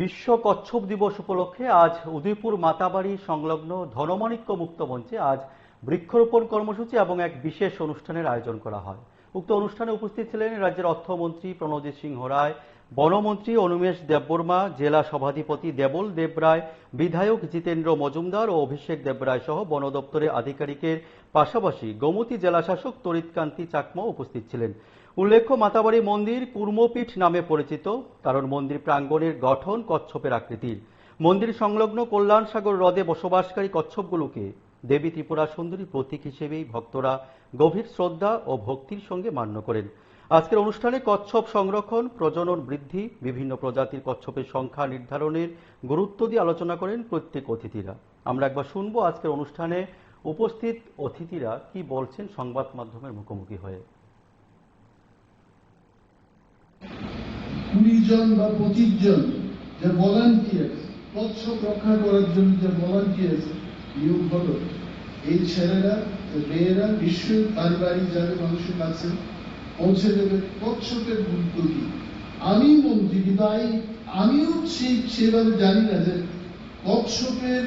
বিশ্ব কচ্ছপ দিবস উপলক্ষে আজ উদয়পুর মাতাবাড়ি সংলগ্ন ধনমাণিক্য মুক্ত মঞ্চে আজ বৃক্ষরোপণ কর্মসূচি এবং এক বিশেষ অনুষ্ঠানের আয়োজন করা হয়। উক্ত অনুষ্ঠানে উপস্থিত ছিলেন রাজ্যের অর্থমন্ত্রী প্রণজিৎ সিংহ রায়, বনমন্ত্রী অনুমেশ দেববর্মা, জেলা সভাধিপতি দেবল দেবরায়, বিধায়ক জিতেন্দ্র মজুমদার ও অভিষেক দেবরায় সহ বন দপ্তরের আধিকারিকের পাশাপাশি গোমতী জেলাশাসক তরিৎকান্তি চাকমা উপস্থিত ছিলেন। উল্লেখ্য মাতাবাড়ি মন্দির কুর্মপীঠ নামে পরিচিত, কারণ মন্দির প্রাঙ্গণের গঠন কচ্ছপের আকৃতির। মন্দির সংলগ্ন কল্যাণ সাগর হ্রদে বসবাসকারী কচ্ছপগুলোকে দেবী ত্রিপুরা সুন্দরী প্রতীক হিসেবেই ভক্তরা গভীর শ্রদ্ধা ও ভক্তির সঙ্গে মান্য করেন। আজকের অনুষ্ঠানে কচ্ছপ সংরক্ষণ, প্রজনন বৃদ্ধি, বিভিন্ন প্রজাতির কচ্ছপের সংখ্যা নির্ধারণের গুরুত্ব দিয়ে আলোচনা করেন প্রত্যেক অতিথিরা। আমরা একবার শুনব আজকের অনুষ্ঠানে উপস্থিত অতিথিরা কি বলছেন সংবাদ মাধ্যমের মুখোমুখি হয়ে। জন বা পঁচিশ জন যে ভলান্টিয়ার কচ্ছপ রক্ষা করার জন্য যে ভলান্টিয়ার নিয়োগ হলো, এই ছেলেরা মেয়েরা নিশ্চয়ই বাড়ি বাড়ি যাবে, মানুষের কাছে পৌঁছে দেবে। কচ্ছপের গুরুত্ব কি? আমি মন্ত্রী আই- আমিও সেই সেভাবে জানি না যে কচ্ছপের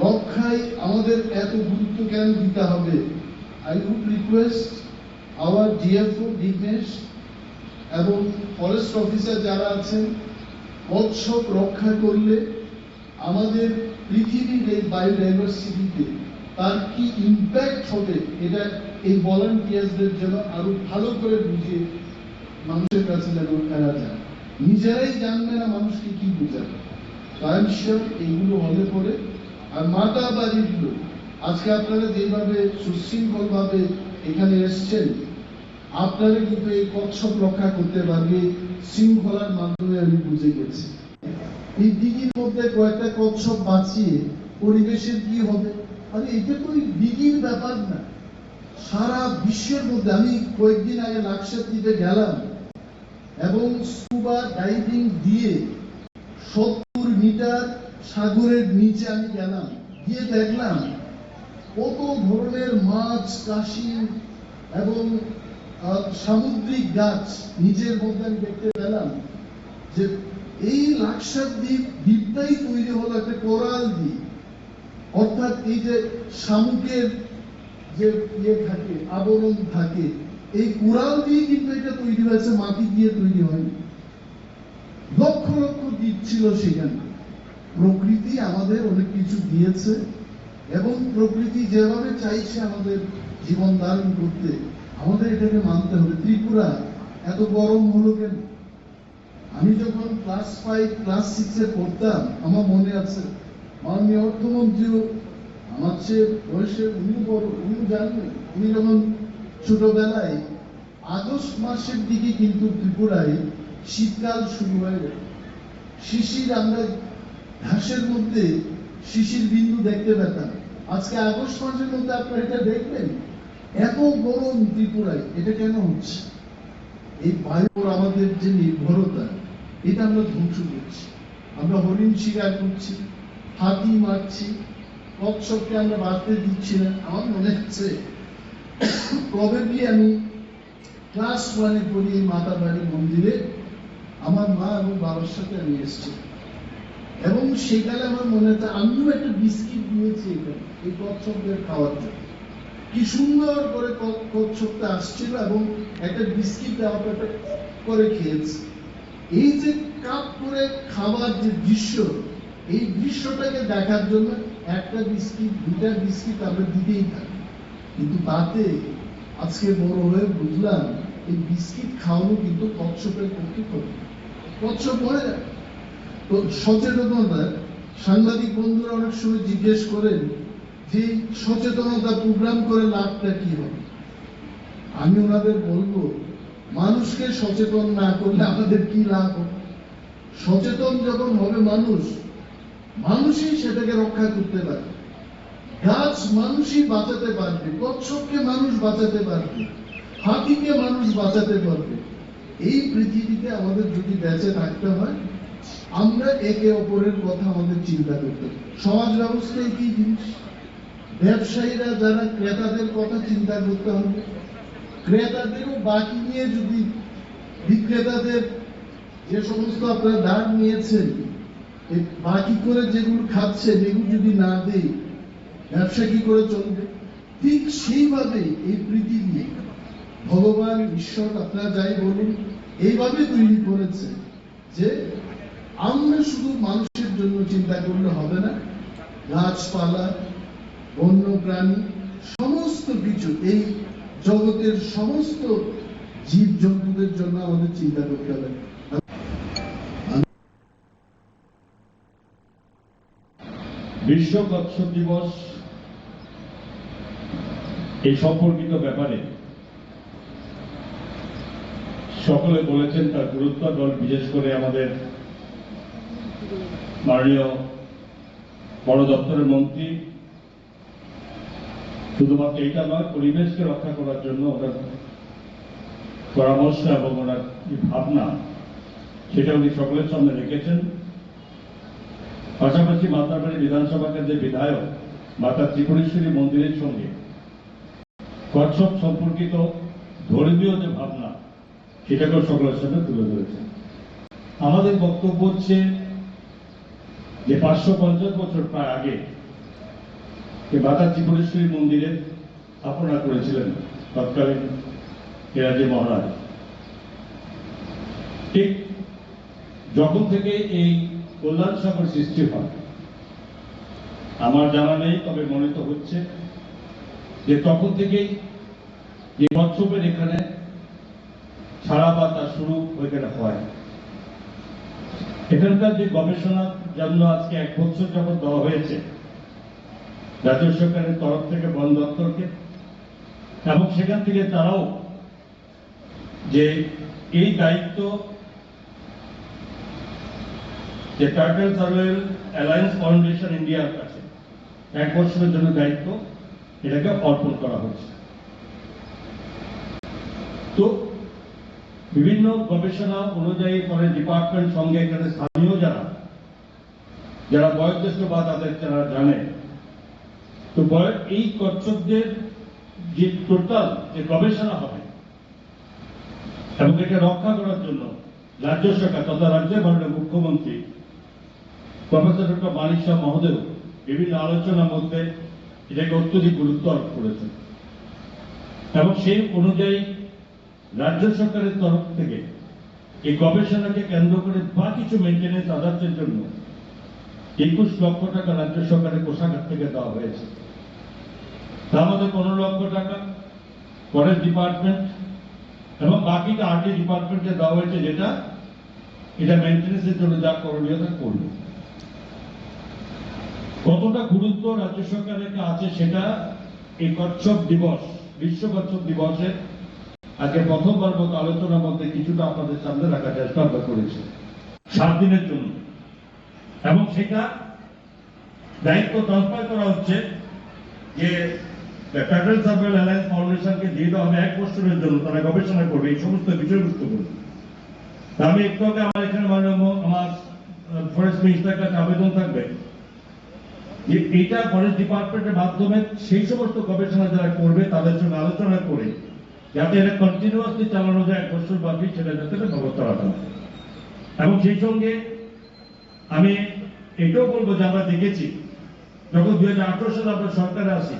রক্ষায় আমাদের এত গুরুত্ব কেন দিতে হবে। I would request our DFO Dignesh এবং ফরেস্ট অফিসার যারা আছেন কচ্ছপ রক্ষা করলে আমাদের পৃথিবীর এই বায়োডাইভার্সিটিতে তার কি ইম্প্যাক্ট হবে, এটা এই ভলান্টিয়ার্সদের জন্য আরও ভালো করে বুঝিয়ে মানুষের কাছে যেন ফেরা যায়। নিজেরাই জানবে না মানুষকে কি বোঝাবে। শিওর এইগুলো হলে পরে আর মাতা বাড়িগুলো, আজকে আপনারা যেভাবে সুশৃঙ্খল ভাবে এখানে এসছেন আপনারা কিন্তু এই কচ্ছপ রক্ষা করতে পারবে শৃঙ্খলার মাধ্যমে আমি বুঝে গেছি। এই দিঘির মধ্যে কয়েকটা কচ্ছপ বাঁচিয়ে পরিবেশের কি হবে? আরে এটা তো দিঘির ব্যাপার না। সারা বিশ্বের মধ্যে আমি কয়েকদিন আগে লাক্ষাদ্বীপে গেলাম এবং স্কুবা ডাইভিং দিয়ে সত্তর মিটার সাগরের নিচে আমি গেলাম। গিয়ে দেখলাম কত ধরনের মাছ, কাশি এবং সামুদ্রিক গাছ নিচের মধ্যে আমি দেখতে পেলাম যে এই লাক্ষার দ্বীপ, দ্বীপটাই তৈরি হলো একটা কোরাল দ্বীপ। অর্থাৎ এই যে শামুকের যে ইয়ে থাকে, আবরণ থাকে, এই কোরাল দিয়ে কিন্তু এটা তৈরি হয়েছে, মাটি দিয়ে তৈরি হয়নি। লক্ষ লক্ষ দ্বীপ ছিল সেখানে। প্রকৃতি আমাদের অনেক কিছু দিয়েছে এবং প্রকৃতি যেভাবে চাইছে আমাদের জীবন ধারণ করতে আমাদের এটাকে মানতে হবে। ত্রিপুরা, এত গরম হলো কেন? আমি যখন ক্লাস ফাইভ ক্লাস সিক্সে পড়তাম, আমার মনে আছে, মাননীয় অর্থমন্ত্রীও আমার চেয়ে বয়সে উনি বড় উনি জানবেন উনি যখন ছোটবেলায় আগস্ট মাসের দিকে কিন্তু ত্রিপুরায় শীতকাল শুরু হয়ে গেল। শিশির আমরা ঘাসের মধ্যে শিশির বিন্দু দেখতে পেতাম। আজকে আগস্ট মাসের মধ্যে আপনারা এটা দেখবেন? এত গরম ত্রিপুরায়, এটা কেন হচ্ছে? এই বায়ুর আমাদের যে নির্ভরতা, এটা আমরা ধ্বংস করছি। আমরা হরিণ শিকার করছি, হাতি মারছি, কচ্ছপকে আমরা বাঁচতে দিচ্ছি না। আমার মনে হচ্ছে প্রবেবলি আমি ক্লাস ওয়ানে পড়ি এই মাতা বাড়ি মন্দিরে, আমার মা এবং বাবার সাথে আমি এসেছি। এবং সেকালে আমার মনে হচ্ছে, আমিও একটা বিস্কিট দিয়েছি এখানে, এই কচ্ছপদের খাওয়ার জন্য। কি সুন্দর করে কচ্ছপটা আসছিল এবং একটা বিস্কিট দেওয়া করে খেয়েছে। এই যে কাপ করে খাবার যে দৃশ্য, এই দৃশ্যটাকে দেখার জন্য একটা বিস্কিট দুটা বিস্কিট আমরা দিতেই থাকি কিন্তু তাতে আজকে বড় হয়ে বুঝলাম, এই বিস্কিট খাওয়ানো কিন্তু কচ্ছপের পক্ষে ক্ষতি। কচ্ছপ মরে যায়। তো সচেতনতা সাংবাদিক বন্ধুরা অনেক সময় জিজ্ঞেস করেন এই সচেতনতা প্রোগ্রাম করে লাভটা কি হবে? আমি ওনাদের বলব, মানুষকে সচেতন না করলে আমাদের কি লাভ সচেতন যখন হবে মানুষ, মানুষই সেটাকে রক্ষা করতে পারবে। গাছ মানুষই বাঁচাতে পারবে, কচ্ছপকে মানুষ বাঁচাতে পারবে, হাতিকে মানুষ বাঁচাতে পারবে। এই পৃথিবীতে আমাদের যদি বেঁচে থাকতে হয়, আমরা একে অপরের কথা আমাদের চিন্তা করতে। সমাজ ব্যবস্থায় কি জিনিস? ব্যবসায়ীরা যারা ক্রেতাদের কথা চিন্তা করতে হবে, ক্রেতাদেরও বাকি নিয়ে যদি বিক্রেতাদের যে সমস্ত আপনারা দাঁড় নিয়েছেন বাকি করে যেগুলো খাচ্ছে যেগুলো যদি না দেই, ব্যবসা কি করে চলবে? ঠিক সেইভাবে এই পৃথিবী ভগবান ঈশ্বর আপনারা যাই বলুন, এইভাবে তৈরি করেছে যে আমরা শুধু মানুষের জন্য চিন্তা করলে হবে না, গাছপালা বন্য প্রাণী সমস্ত কিছু। এই জগতের সমস্ত জীব জন্তুদের জন্য আমাদের চিন্তা করতে হবে। বিশ্ব কচ্ছপ দিবস এই সম্পর্কিত ব্যাপারে সকলে বলেছেন তার গুরুত্ব দল বিশেষ করে আমাদের মাননীয় বড় দপ্তরের মন্ত্রী শুধুমাত্র এটা নয়, পরিবেশকে রক্ষা করার জন্য ওনার পরামর্শ এবং ওনার যে ভাবনা সেটা উনি সকলের সামনে রেখেছেন? পাশাপাশি মাতারবাড়ি বিধানসভা কেন্দ্রের বিধায়ক মাতা ত্রিপুরেশ্বরী মন্দিরের সঙ্গে কচ্ছপ সম্পর্কিত ধর্মীয় যে ভাবনা, সেটাকেও সকলের সামনে তুলে ধরেছেন। আমাদের বক্তব্য হচ্ছে যে পাঁচশো পঞ্চাশ বছর প্রায় আগে যে মাতা ত্রিপুরেশ্বরী মন্দিরে স্থাপনা করেছিলেন তৎকালীন হেরাজি মহারাজ। ঠিক যখন থেকে এই কল্যাণ সাগর সৃষ্টি হয়, আমার জানা নেই, তবে মনে তো হচ্ছে যে তখন থেকেই যে কচ্ছপের এখানে ছাড়া পাতা শুরু ওইখানে হয়। এখানকার যে গবেষণার জন্য আজকে এক বছর যখন দেওয়া হয়েছে রাজ্য সরকারের তরফ থেকে বন দপ্তরকে এবং সেখান থেকে তারাও যে এই দায়িত্ব যে টার্টেল সার্ভেল অ্যালায়েন্স ফাউন্ডেশন ইন্ডিয়ার কাছে এক বছরের জন্য দায়িত্ব, এটাকে অর্পণ করা হচ্ছে তো বিভিন্ন গবেষণা অনুযায়ী পরে ডিপার্টমেন্ট সঙ্গে এখানে স্থানীয় যারা যারা বয়োজ্যেষ্ঠ বা তাদের যারা জানে তো এই কচ্ছপদের যে টোটাল, যে গবেষণা হবে, এবং এটা রক্ষা করার জন্য রাজ্য সরকার তথা রাজ্যের মাননীয় মুখ্যমন্ত্রী, প্রফেসর ডক্টর মানিক শাহ মহোদয় বিভিন্ন আলোচনার মধ্যে এটাকে অত্যধিক গুরুত্ব আরোপ করেছেন। এবং সেই অনুযায়ী রাজ্য সরকারের তরফ থেকে এই গবেষণাকে কেন্দ্র করে বা কিছু মেনটেন্যান্স আদার্সের জন্য একুশ লক্ষ টাকা রাজ্য সরকারের কোষাগার থেকে দেওয়া হয়েছে। তার পনেরো লক্ষ টাকা ফরেস্ট ডিপার্টমেন্ট এবং বাকিটা আরটি ডিপার্টমেন্টে দেওয়া হয়েছে যেটা, এটা মেনটেন্যান্সের জন্য যা করণীয় তা করবে কতটা গুরুত্ব রাজ্য সরকারের আছে সেটা এই কচ্ছপ দিবস, বিশ্ব কচ্ছপ দিবসে আজকে প্রথমবার মতো আলোচনার মধ্যে কিছুটা আপনাদের সামনে রাখার চেষ্টা করেছি। সাত দিনের জন্য। এবং সেটা দায়িত্ব ট্রান্সফার করা হচ্ছে যে ফেডারেল সার্ভেল অ্যালায়েন্স ফাউন্ডেশনকে দিয়ে দেওয়া হবে এক বছরের জন্য তারা গবেষণা করবে, এই সমস্ত বিষয়বস্তু করবে আমি একটু আগে আমার এখানে মাননীয় আমার ফরেস্ট মিনিস্টার কাছে আবেদন থাকবে। যে এটা ফরেস্ট ডিপার্টমেন্টের মাধ্যমে সেই সমস্ত গবেষণা যারা করবে, তাদের সঙ্গে আলোচনা করে, যাতে এটা কন্টিনিউয়াসলি চালানো যায়, এক বছর ব্যাপী সেটা যাতে ব্যবস্থা রাখা এবং সেই সঙ্গে আমি এটাও বলব যে আমরা দেখেছি, যখন দুই হাজার আঠারো সালে আমরা সরকারে আসি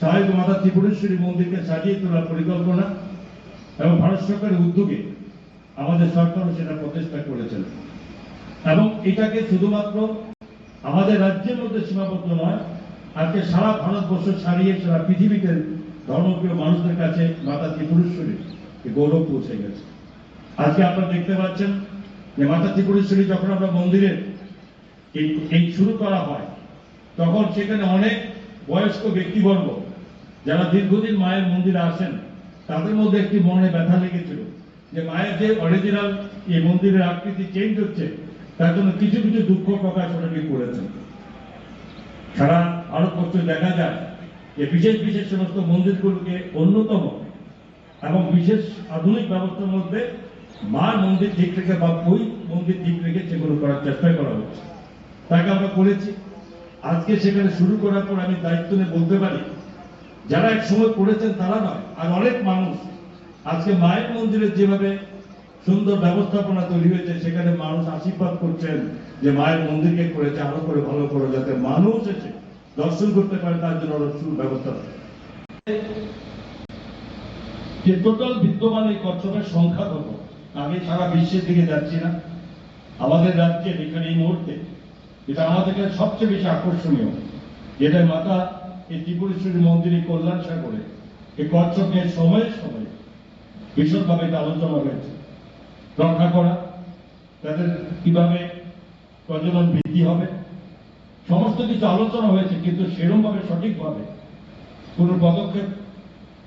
স্বাভাবিক মাতা ত্রিপুরেশ্বরী মন্দিরকে সাজিয়ে তোলার পরিকল্পনা এবং ভারত সরকারের উদ্যোগে আমাদের সরকারও সেটা প্রচেষ্টা করেছেন। এবং এটাকে শুধুমাত্র আমাদের রাজ্যের মধ্যে সীমাবদ্ধ নয়, আজকে সারা ভারতবর্ষ ছাড়িয়ে সারা পৃথিবীতে ধর্মপ্রিয় মানুষদের কাছে মাতা ত্রিপুরেশ্বরী গৌরব পৌঁছে গেছে। আজকে আপনারা দেখতে পাচ্ছেন যে মাতা ত্রিপুরেশ্বরী যখন আমরা মন্দিরে এই শুরু করা হয়, তখন সেখানে অনেক বয়স্ক ব্যক্তিবর্গ যারা দীর্ঘদিন মায়ের মন্দিরে আসেন, তাদের মধ্যে একটি মনে ব্যথা লেগেছিল যে মায়ের যে অরিজিনাল এই মন্দিরের আকৃতি চেঞ্জ হচ্ছে, তার জন্য কিছু কিছু দুঃখ প্রকাশ ওনাকে করেছেন। সারা ভারতবর্ষে দেখা যায় যে বিশেষ বিশেষ সমস্ত মন্দিরগুলোকে অন্যতম এবং বিশেষ আধুনিক ব্যবস্থার মধ্যে মার মন্দির ঠিক রেখে বা ওই মন্দির ঠিক রেখে সেগুলো করার চেষ্টা করা হচ্ছে। তাকে আমরা করেছি। আজকে সেখানে শুরু করার পর আমি দায়িত্ব নিয়ে বলতে পারি যারা এক সময় করেছেন তারা নয়, আর অনেক মানুষ আজকে মায়ের মন্দিরে যেভাবে সুন্দর ব্যবস্থাপনা তৈরি হয়েছে, সেখানে মানুষ আশীর্বাদ করছেন যে মায়ের মন্দিরকে করেছে, আরও করে ভালো করে যাতে মানুষ এসে দর্শন করতে পারে, তার জন্য আরও সুব্যবস্থা যে টোটাল বিদ্যমান এই কচ্ছপের সংখ্যা কত? আমি সারা বিশ্বের দিকে যাচ্ছি না। আমাদের রাজ্যে এখানে এই মুহূর্তে, এটা আমাদের সবচেয়ে বেশি আকর্ষণীয়, যেটা মাতা এই ত্রিপুরেশ্বরী মন্দিরে কল্যাণ সাগরে, এই কচ্ছপকে সময়ে সময়ে ভীষণভাবে এটা আলোচনা হয়েছে। রক্ষা করা, তাদের কীভাবে প্রজনন বৃদ্ধি হবে, সমস্ত কিছু আলোচনা হয়েছে, কিন্তু সেরকম ভাবে সঠিকভাবে কোন পদক্ষেপ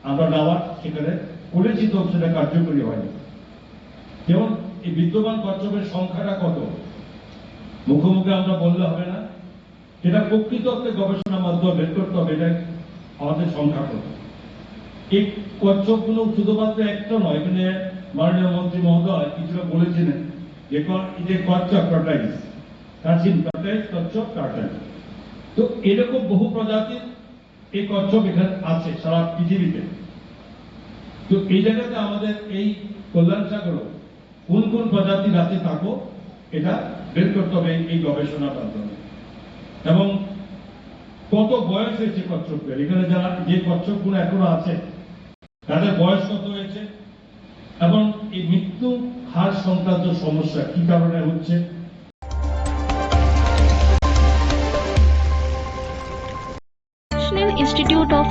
আমরা নেওয়ার সেখানে করেছি তো সেটা কার্যকরী হয়নি। যেমন এই বিদ্যমান কচ্ছপের সংখ্যাটা কত? মুখোমুখি আমরা বললে হবে না। এটা প্রকৃত অর্থে গবেষণার মাধ্যমে বের করতে হবে, এটা আমাদের সংখ্যা কত? এই কচ্ছপগুলো শুধুমাত্র একটা নয়, এখানে মাননীয় মন্ত্রী মহোদয় কিছুটা বলেছিলেন যে যে কচ্ছপ টাটাইস কাশিম টাটাইস কচ্ছপ টাটাইস তো এরকম বহু প্রজাতির এই কচ্ছপ এখানে আছে সারা পৃথিবীতে। তো এই জায়গাতে আমাদের এই কল্যাণ সাগরও কোন কোন প্রজাতির আছে থাকো, এটা বের করতে হবে এই গবেষণার মাধ্যমে। এবং কত বয়স হয়েছে কচ্ছপের এখানে যারা যে কচ্ছপগুলো এখনও আছে, তাদের বয়স কত হয়েছে? এবং এই মৃত্যু হার সংক্রান্ত সমস্যা কি কারণে হচ্ছে?